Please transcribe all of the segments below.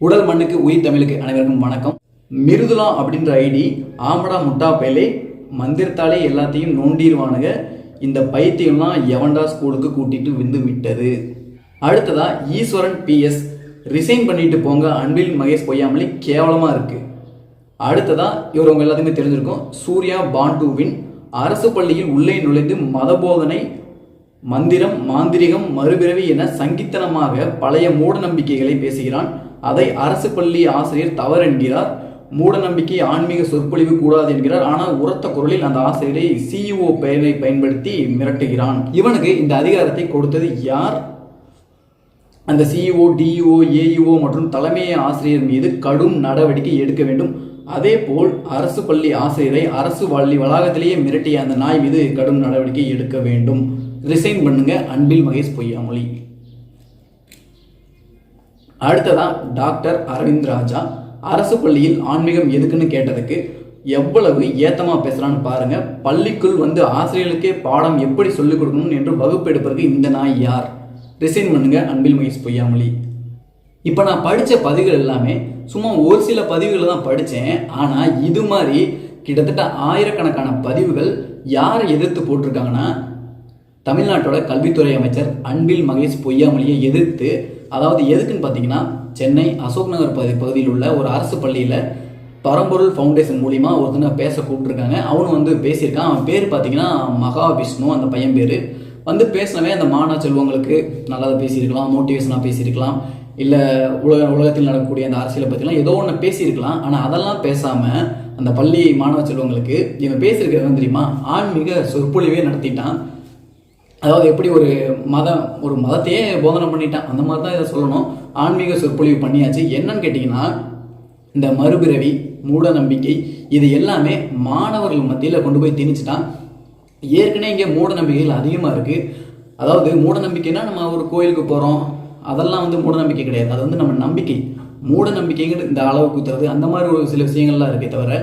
உடல் மண்ணுக்கு உயிர் தமிழுக்கு அனைவருக்கும் வணக்கம். மிருதுலா அப்படின்ற ஐடி ஆமடா முட்டா பயலே மந்திரத்தாலே எல்லாத்தையும் நோண்டிடுவானுங்க. இந்த பைத்தியம்லாம் எவன்டா ஸ்கூலுக்கு கூட்டிட்டு விந்து விட்டது? அடுத்ததா ஈஸ்வரன் பிஎஸ் ரிசைன் பண்ணிட்டு போங்க அன்பில் மகேஷ் பொய்யாமலே கேவலமா இருக்கு. அடுத்ததா இவர் உங்க எல்லாத்துக்குமே தெரிஞ்சிருக்கும் சூர்யா பாண்டுவின் அரசு பள்ளியில் உள்ளே நுழைந்து மதபோதனை மந்திரம் மாந்திரிகம் மறுபிறவி என சங்கித்தனமாக பழைய மூட நம்பிக்கைகளை பேசுகிறான் அதை அரசு பள்ளி ஆசிரியர் தவறு என்கிறார் மூட நம்பிக்கை ஆன்மீக சொற்பொழிவு கூடாது என்கிறார். ஆனால் உரத்த குரலில் அந்த ஆசிரியரை சிஇஓ பெயரை பயன்படுத்தி மிரட்டுகிறான். இவனுக்கு இந்த அதிகாரத்தை கொடுத்தது யார்? அந்த சிஇஓ டிஇஓ ஏஇஓ மற்றும் தலைமை ஆசிரியர் மீது கடும் நடவடிக்கை எடுக்க வேண்டும். அதே போல் அரசு பள்ளி ஆசிரியரை அரசு பள்ளி வளாகத்திலேயே மிரட்டிய அந்த நாய் மீது கடும் நடவடிக்கை எடுக்க வேண்டும். ரிசைன் பண்ணுங்க. அன்பில் மகேஷ் பொய்யாமொழி. அடுத்ததான் டாக்டர் அரவிந்த் ராஜா. அரசு பள்ளியில் ஆன்மீகம் எதுக்குன்னு கேட்டதுக்கு எவ்வளவு ஏத்தமா பேசுறான்னு பாருங்க. பள்ளிக்குள் வந்து ஆசிரியர்களுக்கே பாடம் எப்படி சொல்லிக் கொடுக்கணும் என்று வகுப்பு எடுப்பதற்கு இந்த நாய் யார்? ரிசைன் பண்ணுங்க அன்பில் மகேஷ் பொய்யாமொழி. இப்போ நான் படித்த பதிவுகள் எல்லாமே சும்மா ஒரு சில பதிவுகளை தான் படித்தேன் ஆனால் இது மாதிரி கிட்டத்தட்ட ஆயிரக்கணக்கான பதிவுகள் யாரை எதிர்த்து போட்டிருக்காங்கன்னா தமிழ்நாட்டோட கல்வித்துறை அமைச்சர் அன்பில் மகேஷ் பொய்யாமொழியை எதிர்த்து அதாவது எதுக்குன்னு பார்த்தீங்கன்னா சென்னை அசோக் நகர் பகுதி பகுதியில் உள்ள ஒரு அரசு பள்ளியில் பரம்பொருள் ஃபவுண்டேஷன் மூலிமா ஒருத்தனை பேச கூப்பிட்டுருக்காங்க. அவனும் வந்து பேசியிருக்கான். அவன் பேர் பார்த்தீங்கன்னா மகாவிஷ்ணு அந்த பையன் பேர். வந்து பேசினவே அந்த மாணவ செல்வங்களுக்கு நல்லதாக பேசியிருக்கலாம் மோட்டிவேஷனாக பேசியிருக்கலாம். இல்லை உலக உலகத்தில் நடக்கக்கூடிய அந்த அரசியலை பற்றிலாம் ஏதோ ஒன்று பேசியிருக்கலாம். ஆனால் அதெல்லாம் பேசாமல் அந்த பள்ளி மாணவ செல்வங்களுக்கு இவன் பேசியிருக்கிறது தெரியுமா? ஆன்மீக சொற்பொழிவே நடத்திட்டான். அதாவது எப்படி ஒரு மதம் ஒரு மதத்தையே போதனை பண்ணிட்டான். அந்த மாதிரி தான் இதை சொல்லணும். ஆன்மீக சொற்பொழிவு பண்ணியாச்சு. என்னன்னு கேட்டிங்கன்னா இந்த மறுபிறவி மூட நம்பிக்கை இது எல்லாமே மாணவர்கள் மத்தியில் கொண்டு போய் திணிச்சிட்டான். ஏற்கனவே இங்கே மூட நம்பிக்கைகள் அதிகமாக இருக்குது அதாவது மூட நம்பிக்கைன்னா நம்ம ஒரு கோயிலுக்கு போகிறோம் அதெல்லாம் வந்து மூட நம்பிக்கை கிடையாது. அது வந்து நம்ம நம்பிக்கை. மூட நம்பிக்கைங்கிறது இந்த அளவு குத்துறது அந்த மாதிரி ஒரு சில விஷயங்கள்லாம் இருக்கே தவிர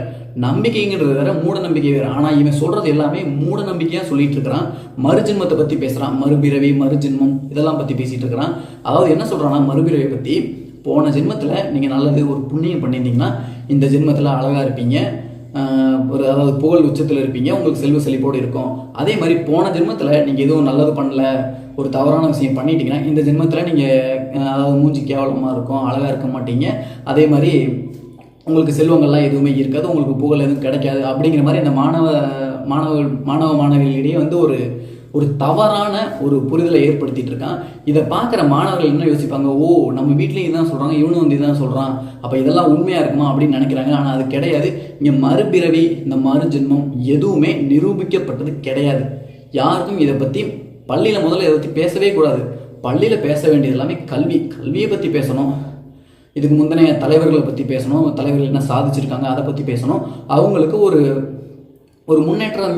நம்பிக்கைங்கிறது வேற மூட நம்பிக்கை வேற. ஆனால் இவன் சொல்றது எல்லாமே மூட நம்பிக்கையாக சொல்லிட்டு இருக்கிறான். மறுஜென்மத்தை பற்றி பேசுகிறான் மறுபிறவி மறுஜென்மம் இதெல்லாம் பற்றி பேசிட்டு இருக்கிறான். அதாவது என்ன சொல்கிறான்னா மறுபிறவை பற்றி போன ஜென்மத்தில் நீங்கள் நல்லது ஒரு புண்ணியம் பண்ணியிருந்தீங்கன்னா இந்த ஜென்மத்தில் அழகாக இருப்பீங்க. ஒரு அதாவது புகழ் உச்சத்தில் இருப்பீங்க. உங்களுக்கு செல்வ செழிப்போடு இருக்கும். அதே மாதிரி போன ஜென்மத்தில் நீங்கள் எதுவும் நல்லது பண்ணல ஒரு தவறான விஷயம் பண்ணிட்டீங்கன்னா இந்த ஜென்மத்தில் நீங்கள் அதாவது மூஞ்சி கேவலமாக இருக்கும் அழகாக இருக்க மாட்டீங்க. அதே மாதிரி உங்களுக்கு செல்வங்கள்லாம் எதுவுமே இருக்காது உங்களுக்கு புகழ் எதுவும் கிடைக்காது. அப்படிங்கிற மாதிரி அந்த மாணவ மாணவ மாணவ மாணவிகளிடையே வந்து ஒரு ஒரு தவறான ஒரு புரிதலை ஏற்படுத்திட்டு இருக்கான். இதை பார்க்குற மாணவர்கள் என்ன யோசிப்பாங்க? ஓ நம்ம வீட்லேயும் இதான் சொல்கிறாங்க இவனும் வந்து இதான் சொல்கிறான் அப்போ இதெல்லாம் உண்மையாக இருக்குமா அப்படின்னு நினைக்கிறாங்க. ஆனால் அது கிடையாது. இங்கே மறுபிறவி இந்த மறுஜென்மம் எதுவுமே நிரூபிக்கப்பட்டது கிடையாது. யாருக்கும் இதை பற்றி பள்ளியில் முதல்ல இதை பற்றி பேசவே கூடாது. பள்ளியில் பேச வேண்டியது எல்லாமே கல்வி. கல்வியை பற்றி பேசணும். இதுக்கு முந்தின தலைவர்களை பற்றி பேசணும் தலைவர்கள் என்ன சாதிச்சிருக்காங்க அதை பற்றி பேசணும். அவங்களுக்கு ஒரு ஒரு முன்னேற்றம்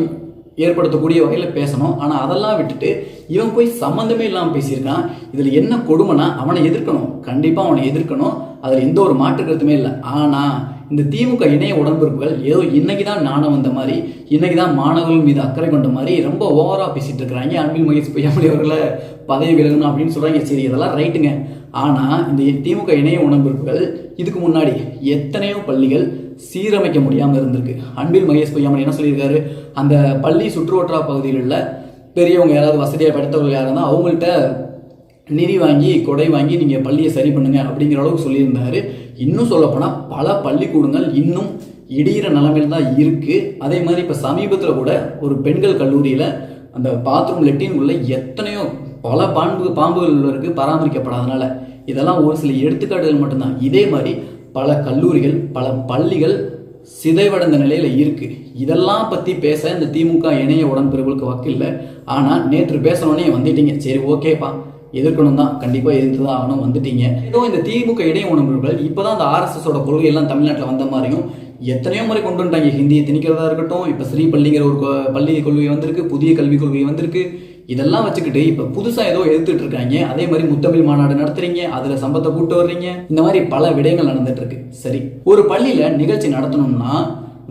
ஏற்படுத்தக்கூடிய வகையில் பேசணும். ஆனால் அதெல்லாம் விட்டுட்டு இவன் போய் சம்மந்தமே இல்லாமல் பேசியிருக்கான். இதில் என்ன கொடுமைனா அவனை எதிர்க்கணும். கண்டிப்பாக அவனை எதிர்க்கணும். அதில் எந்த ஒரு மாற்று கருத்துமே இல்லை. ஆனால் இந்த திமுக இணைய உடன்பிறப்புகள் ஏதோ இன்னைக்கு தான் நாணம் வந்த மாதிரி இன்னைக்கு தான் மாணவர்கள் மீது அக்கறை கொண்ட மாதிரி ரொம்ப ஓவராக பேசிகிட்டு இருக்கிறாங்க. அன்பில் மகேஷ் பொய்யாமொழி அவர்களை பதவி விலகணும் அப்படின்னு சொல்கிறாங்க சரி இதெல்லாம் ரைட்டுங்க. ஆனால் இந்த திமுக இணைய உணர்வுகள் இதுக்கு முன்னாடி எத்தனையோ பள்ளிகள் சீரமைக்க முடியாமல் இருந்திருக்கு. அன்பில் மகேஷ் பொய்யாமல் என்ன சொல்லியிருக்காரு? அந்த பள்ளி சுற்றுவட்டார பகுதியில் உள்ள பெரியவங்க யாராவது வசதியாக படுத்தவர்கள் யாராவது இருந்தால் அவங்கள்ட்ட நிதி வாங்கி கொடை வாங்கி நீங்கள் பள்ளியை சரி பண்ணுங்க அப்படிங்கிற அளவுக்கு சொல்லியிருந்தாரு. இன்னும் சொல்லப்போனால் பல பள்ளிக்கூடங்கள் இன்னும் இடிகிற நிலமையில் தான் இருக்குது அதே மாதிரி இப்போ சமீபத்தில் கூட ஒரு பெண்கள் கல்லூரியில் அந்த பாத்ரூம் லெட்டின் உள்ள எத்தனையோ பல பாம்பு பாம்புகள் உள்ளவருக்கு பராமரிக்கப்படாதனால. இதெல்லாம் ஒரு சில எடுத்துக்காட்டுகள் மட்டும்தான். இதே மாதிரி பல கல்லூரிகள் பல பள்ளிகள் சிதைவடைந்த நிலையில் இருக்கு. இதெல்லாம் பற்றி பேச இந்த திமுக இணைய உடன்பிறப்புகளுக்கு இல்லை. ஆனால் நேற்று பேசணுன்னே வந்துட்டீங்க. சரி ஓகேப்பா. எதிர்க்கணும் தான். கண்டிப்பாக எதிர்த்து தான் ஆகணும். வந்துட்டீங்க. ஏதோ இந்த திமுக இணைய உணர்வுகள் இப்போ தான் இந்த ஆர்எஸ்எஸோட கொள்கை எல்லாம் தமிழ்நாட்டில் வந்த மாதிரியும் எத்தனையோ முறை கொண்டு வந்துட்டாங்க. ஹிந்தியை திணிக்கிறதா இருக்கட்டும் இப்போ ஸ்ரீ பள்ளிங்கிற ஒரு பள்ளி கொள்கை வந்திருக்கு புதிய கல்விக் கொள்கை வந்திருக்கு. இதெல்லாம் வச்சுக்கிட்டு இப்போ புதுசாக ஏதோ எடுத்துட்டு இருக்காங்க அதே மாதிரி முத்தமிழ் மாநாடு நடத்துறீங்க. அதில் சம்பத்தை கூட்டு வர்றீங்க. இந்த மாதிரி பல விடயங்கள் நடந்துட்டு இருக்கு சரி. ஒரு பள்ளியில் நிகழ்ச்சி நடத்தணும்னா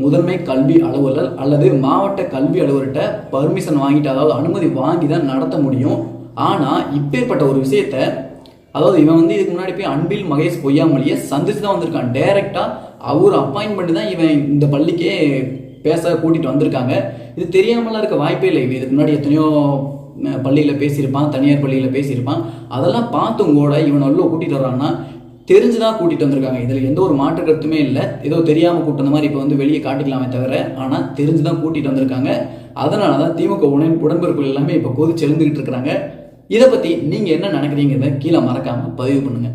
முதன்மை கல்வி அலுவலர் அல்லது மாவட்ட கல்வி அலுவலர்கிட்ட பர்மிஷன் வாங்கிட்டு அதாவது அனுமதி வாங்கி தான் நடத்த முடியும். ஆனால் இப்பேற்பட்ட ஒரு விஷயத்த அதாவது இவன் வந்து இதுக்கு முன்னாடி போய் அன்பில் மகேஷ் பொய்யாமொழியை சந்திச்சு தான் வந்திருக்கான். டைரக்டா அவர் அப்பாயின்மெண்ட் தான் இவன் இந்த பள்ளிக்கே பேச கூட்டிட்டு வந்திருக்காங்க. இது தெரியாமலாம் இருக்க வாய்ப்பே இல்லை. இவன் இதுக்கு முன்னாடி எத்தனையோ பள்ளியில் பேசியிருப்பான் தனியார் பள்ளியில் பேசியிருப்பான். அதெல்லாம் பார்த்தும் கூட இவன் உள்ள வரான்னா வர்றான்னா தெரிஞ்சுதான் கூட்டிகிட்டு வந்திருக்காங்க. இதில் எந்த ஒரு மாற்று கருத்துமே இல்லை. ஏதோ தெரியாமல் கூட்டு மாதிரி இப்போ வந்து வெளியே காட்டிக்கலாமே தவிர ஆனால் தெரிஞ்சு தான் கூட்டிகிட்டு வந்திருக்காங்க. அதனால தான் திமுக உடன் உடன்பிறப்புகள் எல்லாமே இப்போ கொதிச்சு இருக்கிறாங்க. இதை பற்றி நீங்கள் என்ன நினைக்கிறீங்கிறத கீழே மறக்காமல் பதிவு பண்ணுங்கள்